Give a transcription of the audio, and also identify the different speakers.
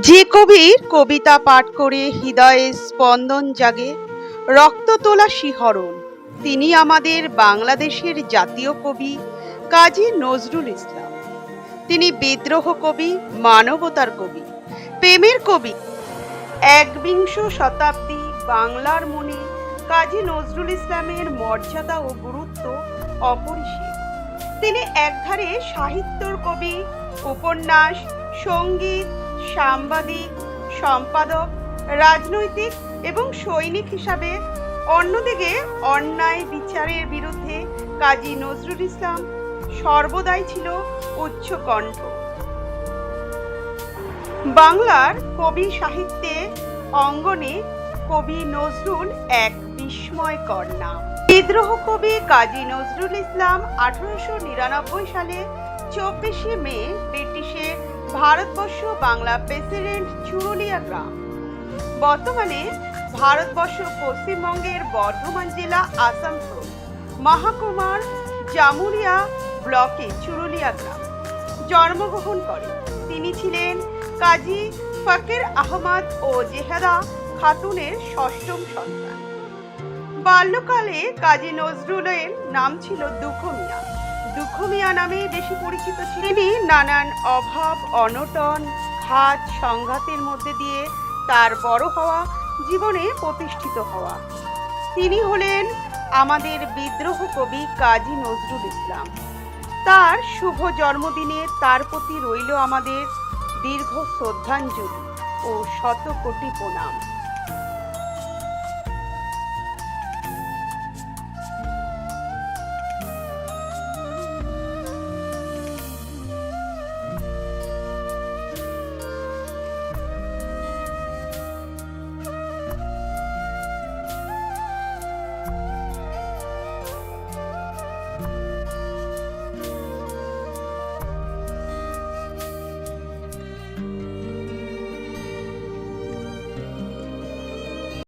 Speaker 1: যে কবির কবিতা পাঠ করে হৃদয়ে স্পন্দন জাগে, রক্ত তোলা শিহরণ, তিনি আমাদের বাংলাদেশের জাতীয় কবি কাজী নজরুল ইসলাম। তিনি বিদ্রোহ কবি, মানবতার কবি, প্রেমের কবি। একবিংশ শতাব্দী বাংলার মনে কাজী নজরুল ইসলামের মর্যাদা ও গুরুত্ব অপরিসীম। তিনি একধারে সাহিত্যর কবি, উপন্যাস, সংগীত সাংবাদিক, সম্পাদক, রাজনৈতিক এবং সৈনিক হিসাবে অন্যদিকে অন্যায় বিচারের বিরুদ্ধে কাজী নজরুল ইসলাম সর্বদাই ছিল উচ্চ কণ্ঠ বাংলার কবি সাহিত্যে অঙ্গনে কবি নজরুল এক বিস্ময়কর নাম। বিদ্রোহ কবি কাজী নজরুল ইসলাম আঠারোশো নিরানব্বই সালে চব্বিশে মে ব্রিটিশে ভারতবর্ষ বাংলা প্রেসিডেন্ট চুরুলিয়া গ্রাম। বর্তমানে ভারতবর্ষ পশ্চিমবঙ্গের বর্ধমান জেলা আসানসোল, মহাকুমার জামুরিয়া ব্লকে চুরুলিয়া গ্রাম। জন্মগ্রহণ করেন তিনি ছিলেন কাজী ফকির আহমদ ও জেহাদা খাতুনের ষষ্ঠম সন্তান। বাল্যকালে কাজী নজরুলের নাম ছিল দুঃখ মিয়া নামেই বেশি পরিচিত ছিলেন তিনি নানান অভাব, অনটন ঘাত সংঘাতের মধ্যে দিয়ে তার বড় হওয়া, জীবনে প্রতিষ্ঠিত হওয়া। তিনি হলেন আমাদের বিদ্রোহ কবি কাজী নজরুল ইসলাম। তার শুভ জন্মদিনে তার প্রতি রইল আমাদের দীর্ঘ শ্রদ্ধাঞ্জলি ও শত কোটি প্রণাম।